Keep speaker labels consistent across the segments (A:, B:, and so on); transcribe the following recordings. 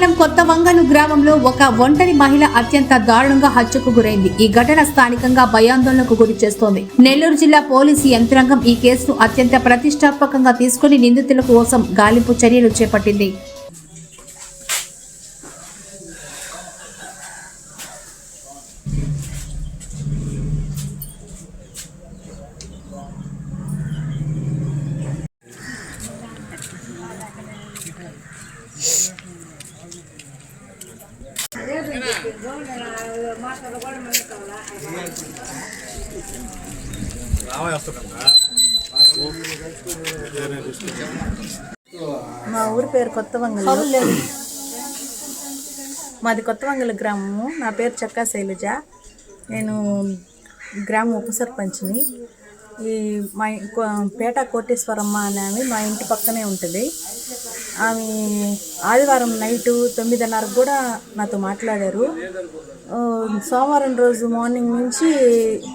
A: మండలం కొత్త వంగను గ్రామంలో ఒక ఒంటరి మహిళ అత్యంత దారుణంగా హత్యకు గురైంది. ఈ ఘటన స్థానికంగా భయాందోళనకు గురి చేస్తోంది. నెల్లూరు జిల్లా పోలీసు యంత్రాంగం ఈ కేసును అత్యంత ప్రతిష్టాత్మకంగా తీసుకుని నిందితుల కోసం గాలింపు చర్యలు చేపట్టింది.
B: మా ఊరి పేరు కొత్త వంగలు మాది కొత్త వంగల గ్రామము. నా పేరు చక్కా శైలజ. నేను గ్రామం ఉప సర్పంచ్ని. ఈ మా పేట కోటేశ్వరమ్మ అనే ఆమె మా ఇంటి పక్కనే ఉంటుంది. ఆమె ఆదివారం నైటు తొమ్మిదిన్నరకు కూడా నాతో మాట్లాడారు. సోమవారం రోజు మార్నింగ్ నుంచి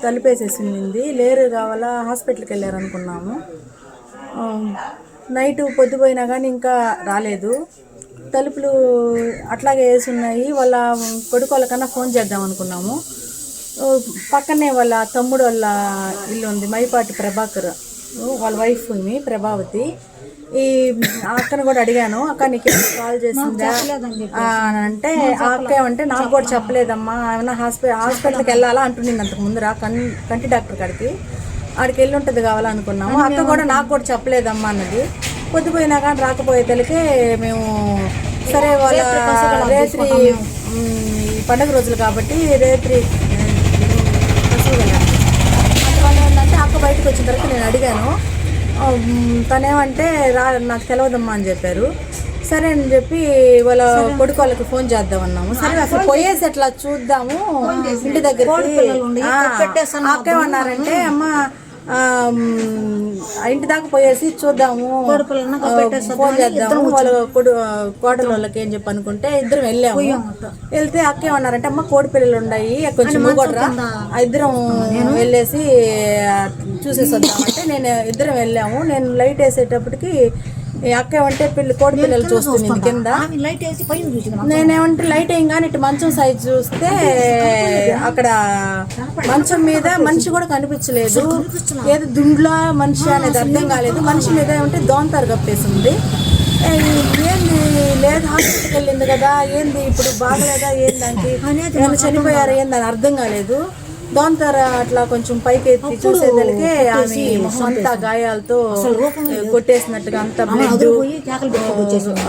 B: తలుపేసేసింది. లేరు కావాలా హాస్పిటల్కి వెళ్ళారు అనుకున్నాము. నైట్ పొద్దుపోయినా కానీ ఇంకా రాలేదు. తలుపులు అట్లాగే వేసి ఉన్నాయి వాళ్ళ కొడుకు వాళ్ళకన్నా ఫోన్ చేద్దాం అనుకున్నాము. పక్కనే వాళ్ళ తమ్ముడు వాళ్ళ ఇల్లు ఉంది. మైపాటి ప్రభాకర్. వాళ్ళ వైఫ్ ఈమె ప్రభావతి. ఈ అక్కను కూడా అడిగాను అక్క నీకు ఏమైనా కాల్ చేసిందా? అంటే అక్క ఏమంటే నాకు కూడా చెప్పలేదమ్మా ఏమన్నా హాస్పిటల్ హాస్పిటల్కి వెళ్ళాలా? అంటుండింది అంతకు ముందర కన్ కంటి డాక్టర్ కాడికి. ఆడికి వెళ్ళి ఉంటుంది కావాలనుకున్నాము అక్క కూడా నాకు కూడా చెప్పలేదమ్మా అన్నది. పొద్దుపోయినా కానీ రాకపోయే తలకే మేము సరే వాళ్ళ రేత్రి పండగ రోజులు కాబట్టి రేత్రి. అందువల్ల ఏంటంటే అక్క బయటకు వచ్చిన తర్వాత నేను అడిగాను తనేమంటే రా నాకు తెలియదమ్మా అని చెప్పారు. సరే అని చెప్పి వాళ్ళ కొడుకు వాళ్ళకి ఫోన్ చేద్దాం అన్నాము సరే అసలు పోయేసి అట్లా చూద్దాము? ఇంటి దగ్గర అక్కేమన్నారంటే అమ్మ ఇంటి దాకా పోయేసి చూద్దాము. ఫోన్ చేద్దాము. వాళ్ళ కొడు కోడల వాళ్ళకి ఏం చెప్పి అనుకుంటే ఇద్దరం వెళ్ళాము. వెళ్తే అక్క ఏమన్నారంటే అమ్మ కోడి పిల్లలు ఉన్నాయి. కొంచెం కూడా ఇద్దరం వెళ్ళేసి చూసేసి వద్దామంటే నేను ఇద్దరం వెళ్ళాము. నేను లైట్ వేసేటప్పటికి అక్క ఏమంటే పిల్ల కోడి పిల్లలు చూస్తుంది కింద.
C: లైట్ వేసి పైన చూసిన
B: నేనేమంటే లైట్ ఏం కానీ ఇటు మంచం సైజ్ చూస్తే అక్కడ మంచం మీద మనిషి కూడా కనిపించలేదు. ఏదో దుండ్లా మనిషి అనేది అర్థం కాలేదు. మనిషి మీద ఏమంటే దోంతారు కప్పేసింది ఏంది లేదు హాస్పిటల్కి వెళ్ళింది కదా ఏంది ఇప్పుడు బాగలేదా ఏంది దానికి ఏమైనా చనిపోయారా ఏంది అని అర్థం కాలేదు. దోంతార అట్లా కొంచెం పైకి ఎత్తి చూసేదలికే ఆమె అంతా గాయాలతో కొట్టేసినట్టుగా అంతా బ్లడ్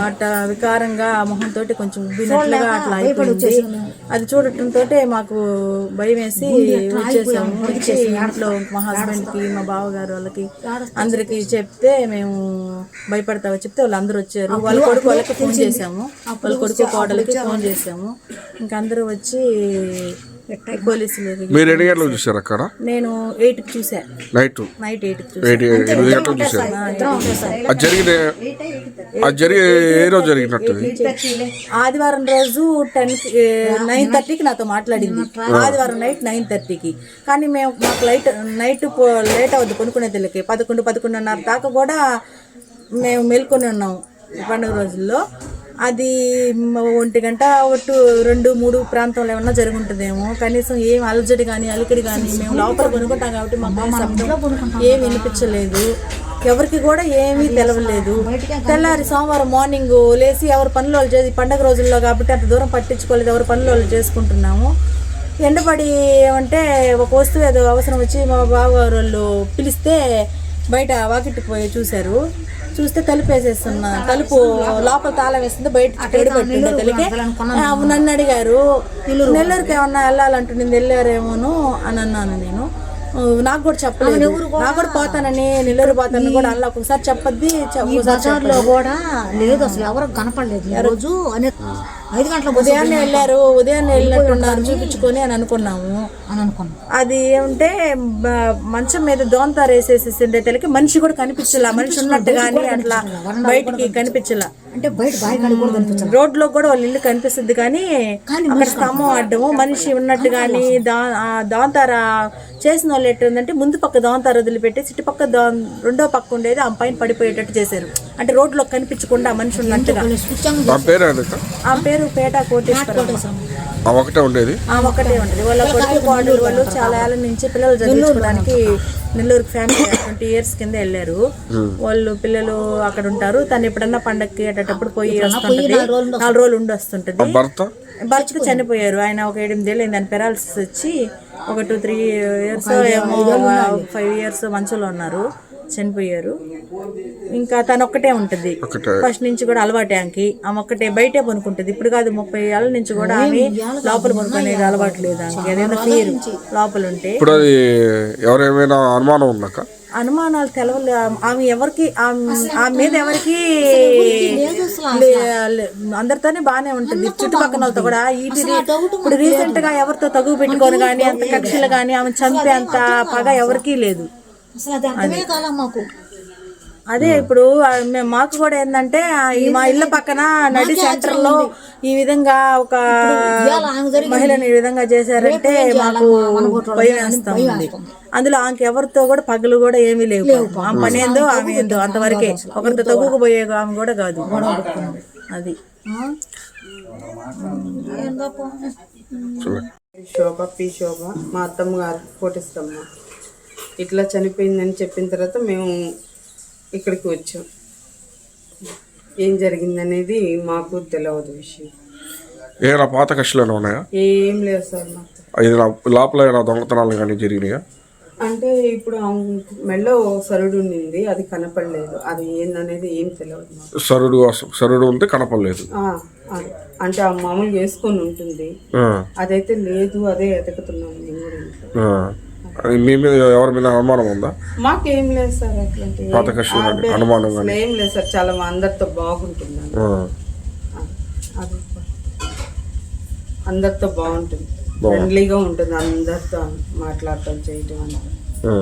B: అట్లా వికారంగా మొహం తోటి కొంచెం ఉబ్బినట్లుగా అట్లా అయిపోయింది. అది చూడటంతో మాకు భయం వేసి వచ్చేసాము. వచ్చి ఇంట్లో మా హస్బెండ్కి మా బావగారు వాళ్ళకి అందరికి చెప్తే మేము భయపడతావా చెప్తే వాళ్ళు అందరూ వచ్చారు. వాళ్ళ కొడుకు వాళ్ళకి ఫోన్ చేసాము వాళ్ళ కొడుకు కోడలకి ఫోన్ చేసాము ఇంకా అందరూ వచ్చి
D: మీరు ఎన్ని గంటలకు చూసారు అక్కడ?
B: నేను ఎయిట్కి చూసా
D: నైట్
B: నైట్ ఎయిట్
D: ఎనిమిది గంటలకు చూసారు అది జరిగిన అది జరిగే ఏ రోజు జరిగినట్టు
B: ఆదివారం రోజు టెన్ నైన్ థర్టీకి నాతో మాట్లాడింది. ఆదివారం నైట్ నైన్ థర్టీకి. కానీ మేము మాకు లైట్ నైట్ లేట్ అవుద్ది కొనుక్కునే తెలియకి పదకొండు పదకొండున్నర దాకా కూడా మేము మేల్కొని ఉన్నాము ఈ పండుగ రోజుల్లో. అది మ- ఒంటి గంట ఒట్టు రెండు మూడు ప్రాంతంలో ఏమన్నా జరుగుంటుందేమో. కనీసం ఏం అలజడి కానీ అలికిడి కానీ మేము లోపల కొనుక్కుంటాం కాబట్టి ఏం శబ్దం ఏం వినిపించలేదు. ఎవరికి కూడా ఏమీ తెలవలేదు. తెల్లారి సోమవారం మార్నింగ్ లేచి ఎవరు పనులు వాళ్ళు చేసి పండగ రోజుల్లో కాబట్టి అంత దూరం పట్టించుకోలేదు. ఎవరు పనులు వాళ్ళు చేసుకుంటున్నాము. ఎండపడి ఏమంటే ఒక వస్తువు ఏదో అవసరం వచ్చి మా బావగారు వాళ్ళు పిలిస్తే బయట వాకిట్కి పోయి చూశారు. చూస్తే తలుపు వేసేస్తున్న. తలుపు లోపల తాళం వేస్తుంది బయట చెడు తెలికే నన్ను అడిగారు నెల్లూరుకి ఏమన్నా వెళ్ళాలంటుంది వెళ్ళారేమోను? అని అన్నాను నేను. నాకు కూడా చెప్పలేదు. నాకు కూడా పోతానని నెల్లూరు పోతానని కూడా అలా ఒకసారి చెప్పద్ది
C: కూడా లేదు అసలు ఎవరు కనపడలేదు. రోజు అనే ఐదు గంటల
B: ఉదయాన్నే వెళ్ళారు ఉదయాన్నే వెళ్ళినట్టున్నారు చూపించుకొని అని అనుకున్నాము.
C: అని అనుకున్నాం.
B: అది ఏమంటే మంచం మీద దోంతారు వేసేసేసిండే తెలికి మనిషి కూడా కనిపించలా మనిషి ఉన్నట్టు కానీ అట్లా బయటికి కనిపించలా.
C: అంటే బయట బాయ్ కాడి కూడా కనిపించాలి
B: రోడ్లో కూడా వాళ్ళ ఇల్లు కనిపిస్తుంది కానీ అక్కడ స్తంభం అడ్డము మనిషి ఉన్నట్టు కానీ దా దోంతార చేసిన వాళ్ళు ఎట్టుందంటే ముందు పక్క దోంతార వదిలిపెట్టి ఇటు పక్క దో రెండో పక్క ఉండేది ఆ పైన పడిపోయేటట్టు చేశారు. అంటే రోడ్లో కనిపించకుండా మనిషి ఉన్నట్టుగా.
D: ఆ పేరు ఏంటక్క
B: ఆ పేరు పేట కోటేశ్వరం
D: ఆ ఒకటే ఉండేది?
B: ఆ ఒక్కటే ఉంటుంది వాళ్ళ వాళ్ళు చాలా ఏళ్ళ నుంచి పిల్లలు చదివించుకోవడానికి నెల్లూరు ఫ్యామిలీ ట్వంటీ ఇయర్స్ కింద వెళ్ళారు. వాళ్ళు పిల్లలు అక్కడ ఉంటారు. తను ఎప్పుడన్నా పండక్కి అటప్పుడు పోయి వస్తుంటది. నాలుగు రోజులు ఉండి వస్తుంటది
D: భర్త?
B: చనిపోయారు. ఆయన ఒక ఎనిమిదేళ్ళు అయింది. ఆయన పెరాలసిస్ వచ్చి ఒక టూ త్రీ ఇయర్స్ ఏమో ఫైవ్ ఇయర్స్ మంచంలో ఉన్నారు. చనిపోయారు. ఇంకా తను ఒక్కటే. ఉంటుంది ఫస్ట్ నుంచి కూడా అలవాటే ఆమెకి ఆమె ఒక్కటే బయటే పనుకుంటుంది. ఇప్పుడు కాదు ముప్పై ఏళ్ళ నుంచి కూడా ఆమె లోపల పనుకునేది అలవాటు లేదు ఆమెకి. ఫీర్ లోపల ఉంటే
D: ఇప్పుడు అది ఎవరేమైనా అనుమానం ఉందాక
B: అనుమానాలు తెలవలే. ఆమె ఎవరికి ఆమె ఆమె మీద ఎవరికి అందరితోనే బానే ఉంటుంది. చుట్టుపక్కల వాళ్ళతో కూడా ఇది ఇప్పుడు రీసెంట్గా ఎవరితో తగువ పెట్టుకొని కానీ అంత కక్షలు కానీ ఆమె చంపే అంత పగ ఎవరికీ లేదు.
C: అసలు అది అర్థమే కాలం మాకు.
B: అదే ఇప్పుడు మాకు కూడా ఏంటంటే మా ఇళ్ళ పక్కన నడి సెంటర్లో ఈ విధంగా ఒక మహిళని ఈ విధంగా చేశారంటే మాకు భయం వేస్తా ఉంది. అందులో ఆమెకి ఎవరితో కూడా పగలు కూడా ఏమీ లేవు ఆమె పని ఏందో ఆమె ఏందో అంతవరకే. ఒకరితో తగ్గుకుపోయే ఆమె కూడా కాదు. అది?
E: శోభ పి శోభ మా అత్తమ్మ గారు కోటిస్తమ్మ. ఇట్లా చనిపోయిందని చెప్పిన తర్వాత మేము ఇక్కడికి వచ్చాం. ఏం జరిగిందనేది మాకు తెలియదు విషయం.
D: ఏమైనా పాత కష్టాలు ఉన్నాయా?
E: ఏం లేదు సార్ మాకు.
D: లోపల ఏమైనా దొంగతనాలు కానీ జరిగినాయా?
E: అంటే ఇప్పుడు మెడలో సరుడు ఉండింది అది కనపడలేదు. అది ఏందనేది ఏం తెలియదు
D: సరుడు సరుడు ఉంటే కనపడలేదు.
E: అంటే ఆ మామూలుగా వేసుకొని ఉంటుంది. అదైతే లేదు అదే ఎతకుతున్నాం మేము కూడా.
D: అది మీ మీద ఎవరి మీద అనుమానం ఉందా?
E: మాకేం లేదు సార్ అట్లాంటి
D: అనుమానం కానీ.
E: ఏం లేదు సార్ చాలా మా అందరితో బాగుంటుంది అది అందరితో బాగుంటుంది. ఫ్రెండ్లీగా ఉంటుంది అందరితో మాట్లాడటం చేయటం అంతా.